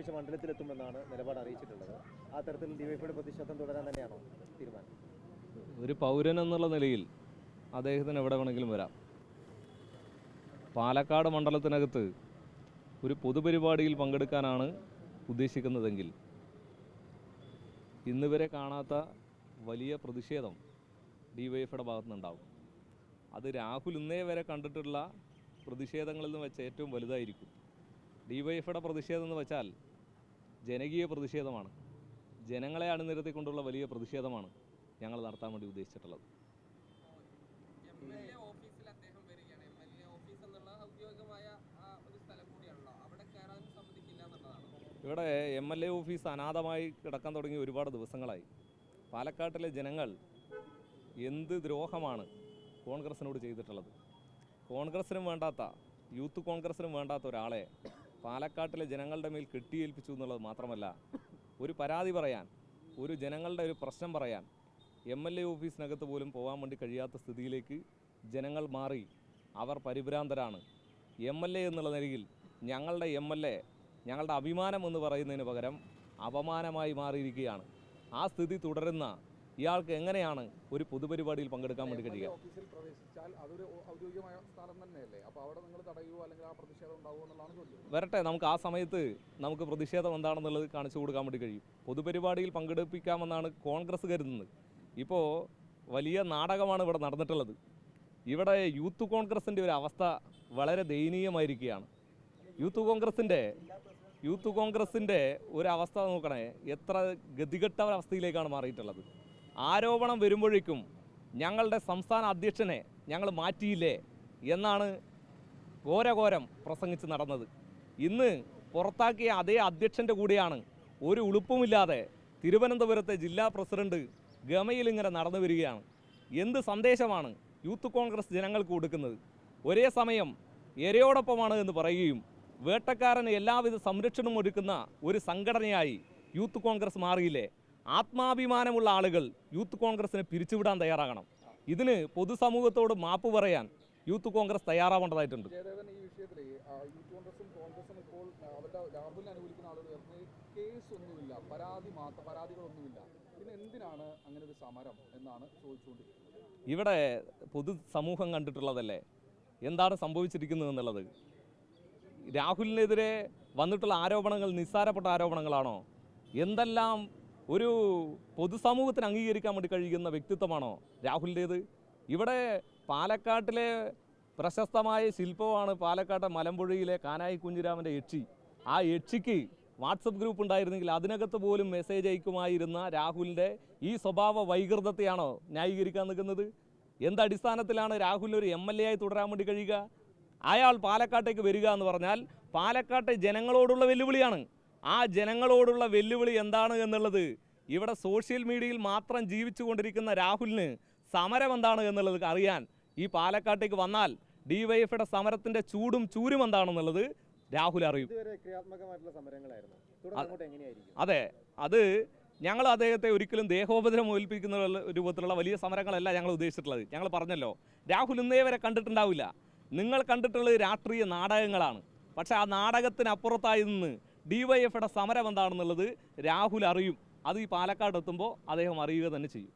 ബുധനാഴ്ച മണ്ഡലത്തിലെത്തുമെന്നാണ് നിലപാട് അറിയിച്ചിട്ടുള്ളത്. ആ തരത്തിൽ ഡിവൈഫൈയുടെ പ്രതിഷേധം തുടരാൻ തന്നെയാണോ തീരുമാനം? ഒരു പൗരൻ എന്നുള്ള നിലയിൽ അദ്ദേഹത്തിന് എവിടെ വേണമെങ്കിലും വരാം. പാലക്കാട് മണ്ഡലത്തിനകത്ത് ഒരു പൊതുപരിപാടിയിൽ പങ്കെടുക്കാനാണ് ഉദ്ദേശിക്കുന്നതെങ്കിൽ ഇന്നുവരെ കാണാത്ത വലിയ പ്രതിഷേധം ഡി വൈ എഫിയുടെ ഭാഗത്തുനിന്നുണ്ടാവും. അത് രാഹുൽ ഇന്നേ വരെ കണ്ടിട്ടുള്ള പ്രതിഷേധങ്ങളിൽ നിന്ന് വെച്ച് ഏറ്റവും വലുതായിരിക്കും. ഡി വൈ എഫിയുടെ പ്രതിഷേധം എന്ന് വെച്ചാൽ ജനകീയ പ്രതിഷേധമാണ്. ജനങ്ങളെ അണിനിരത്തിക്കൊണ്ടുള്ള വലിയ പ്രതിഷേധമാണ് ഞങ്ങൾ നടത്താൻ വേണ്ടി ഉദ്ദേശിച്ചിട്ടുള്ളത്. ഇവിടെ എം എൽ എ ഓഫീസ് അനാഥമായി കിടക്കാൻ തുടങ്ങി ഒരുപാട് ദിവസങ്ങളായി. പാലക്കാട്ടിലെ ജനങ്ങൾ എന്ത് ദ്രോഹമാണ് കോൺഗ്രസിനോട് ചെയ്തിട്ടുള്ളത്? കോൺഗ്രസിനും വേണ്ടാത്ത യൂത്ത് കോൺഗ്രസിനും വേണ്ടാത്ത ഒരാളെ പാലക്കാട്ടിലെ ജനങ്ങളുടെ മേൽ കെട്ടിയേൽപ്പിച്ചു എന്നുള്ളത് മാത്രമല്ല ഒരു പരാതി പറയാൻ ഒരു ജനങ്ങളുടെ ഒരു പ്രശ്നം പറയാൻ എം എൽ എ ഓഫീസിനകത്ത് പോലും പോകാൻ വേണ്ടി കഴിയാത്ത സ്ഥിതിയിലേക്ക് ജനങ്ങൾ മാറി. അവർ പരിഭ്രാന്തരാണ്. എം എൽ എ എന്നുള്ള നിലയിൽ ഞങ്ങളുടെ എം എൽ എ ഞങ്ങളുടെ അഭിമാനം എന്ന് പറയുന്നതിന് പകരം അപമാനമായി മാറിയിരിക്കുകയാണ്. ആ സ്ഥിതി തുടരുന്ന ഇയാൾക്ക് എങ്ങനെയാണ് ഒരു പൊതുപരിപാടിയിൽ പങ്കെടുക്കാൻ വേണ്ടി കഴിയുക? ഓഫീസിൽ പ്രവേശിച്ചാൽ അതൊരു ഔദ്യോഗികമായ സ്ഥലം തന്നെയല്ലേ? അപ്പോൾ അവിടെ നിങ്ങൾ തടയുമോ അല്ലെങ്കിൽ ആ പ്രതിഷേധം ഉണ്ടാവുമോ എന്നുള്ളതാണ് വരട്ടെ നമുക്ക് ആ സമയത്ത് നമുക്ക് പ്രതിഷേധം എന്താണെന്നുള്ളത് കാണിച്ചു കൊടുക്കാൻ വേണ്ടി കഴിയും. പൊതുപരിപാടിയിൽ പങ്കെടുപ്പിക്കാമെന്നാണ് കോൺഗ്രസ് കരുതുന്നത്. ഇപ്പോൾ വലിയ നാടകമാണ് ഇവിടെ നടന്നിട്ടുള്ളത്. ഇവിടെ യൂത്ത് കോൺഗ്രസിന്റെ ഒരു അവസ്ഥ വളരെ ദയനീയമായിരിക്കുകയാണ്. യൂത്ത് കോൺഗ്രസിന്റെ യൂത്ത് കോൺഗ്രസിന്റെ ഒരു അവസ്ഥ നോക്കണേ എത്ര ഗതികെട്ട അവസ്ഥയിലേക്കാണ് മാറിയിട്ടുള്ളത്. ആരോപണം വരുമ്പോഴേക്കും ഞങ്ങളുടെ സംസ്ഥാന അധ്യക്ഷനെ ഞങ്ങൾ മാറ്റിയില്ലേ എന്നാണ് ഘോരഘോരം പ്രസംഗിച്ച് നടന്നത്. ഇന്ന് പുറത്താക്കിയ അതേ അധ്യക്ഷന്റെ കൂടെയാണ് ഒരു ഉളുപ്പുമില്ലാതെ തിരുവനന്തപുരത്തെ ജില്ലാ പ്രസിഡന്റ് ഗമയിൽ ഇങ്ങനെ നടന്നു വരികയാണ്. എന്ത് സന്ദേശമാണ് യൂത്ത് കോൺഗ്രസ് ജനങ്ങൾക്ക് കൊടുക്കുന്നത്? ഒരേ സമയം എരയോടൊപ്പമാണ് എന്ന് പറയുകയും വേട്ടക്കാരന് എല്ലാവിധ സംരക്ഷണവും ഒരുക്കുന്ന ഒരു സംഘടനയായി യൂത്ത് കോൺഗ്രസ് മാറിയില്ലേ? ആത്മാഭിമാനമുള്ള ആളുകൾ യൂത്ത് കോൺഗ്രസിനെ പിരിച്ചുവിടാൻ തയ്യാറാകണം. ഇതിന് പൊതുസമൂഹത്തോട് മാപ്പ് പറയാൻ യൂത്ത് കോൺഗ്രസ് തയ്യാറാവേണ്ടതായിട്ടുണ്ട്. ഇവിടെ പൊതുസമൂഹം കണ്ടിട്ടുള്ളതല്ലേ? എന്താണ് സംഭവിച്ചിരിക്കുന്നത് എന്നുള്ളത് രാഹുലിനെതിരെ വന്നിട്ടുള്ള ആരോപണങ്ങൾ നിസ്സാരപ്പെട്ട ആരോപണങ്ങളാണോ? എന്തെല്ലാം ഒരു പൊതുസമൂഹത്തിന് അംഗീകരിക്കാൻ വേണ്ടി കഴിയുന്ന വ്യക്തിത്വമാണോ രാഹുലിന്റേത്? ഇവിടെ പാലക്കാട്ടിലെ പ്രശസ്തമായ ശില്പമാണ് പാലക്കാട്ടെ മലമ്പുഴയിലെ കാനായി കുഞ്ഞിരാമന്റെ യക്ഷി. ആ യക്ഷിക്ക് വാട്സപ്പ് ഗ്രൂപ്പ് ഉണ്ടായിരുന്നെങ്കിൽ അതിനകത്ത് പോലും മെസ്സേജ് അയക്കുമായിരുന്ന രാഹുലിന്റെ ഈ സ്വഭാവ വൈകൃതത്തെയാണോ ന്യായീകരിക്കാൻ നിൽക്കുന്നത്? എന്തടിസ്ഥാനത്തിലാണ് രാഹുലിന് ഒരു എം എൽ എ ആയി തുടരാൻ വേണ്ടി കഴിയുക? അയാൾ പാലക്കാട്ടേക്ക് വരിക എന്ന് പറഞ്ഞാൽ പാലക്കാട്ടെ ജനങ്ങളോടുള്ള വെല്ലുവിളിയാണ്. ആ ജനങ്ങളോടുള്ള വെല്ലുവിളി എന്താണ് എന്നുള്ളത്? ഇവിടെ സോഷ്യൽ മീഡിയയിൽ മാത്രം ജീവിച്ചു കൊണ്ടിരിക്കുന്ന രാഹുലിന് സമരം എന്താണ് എന്നുള്ളത് അറിയാൻ ഈ പാലക്കാട്ടേക്ക് വന്നാൽ ഡിവൈഎഫിയുടെ സമരത്തിന്റെ ചൂടും ചൂരും എന്താണെന്നുള്ളത് രാഹുൽ അറിയും. അതെ അത് ഞങ്ങൾ അദ്ദേഹത്തെ ഒരിക്കലും ദേഹോപദ്രം ഏൽപ്പിക്കുന്ന രൂപത്തിലുള്ള വലിയ സമരങ്ങളല്ല ഞങ്ങൾ ഉദ്ദേശിച്ചിട്ടുള്ളത്. ഞങ്ങൾ പറഞ്ഞല്ലോ രാഹുൽ ഇന്നേ വരെ കണ്ടിട്ടുണ്ടാവില്ല. നിങ്ങൾ കണ്ടിട്ടുള്ളത് രാഷ്ട്രീയ നാടകങ്ങളാണ്. പക്ഷേ ആ നാടകത്തിനപ്പുറത്തായി നിന്ന് ഡിവൈഎഫിയുടെ സമരം എന്താണെന്നുള്ളത് രാഹുൽ അറിയും. അത് ഈ പാലക്കാട് എത്തുമ്പോൾ അദ്ദേഹം അറിയുക തന്നെ ചെയ്യും.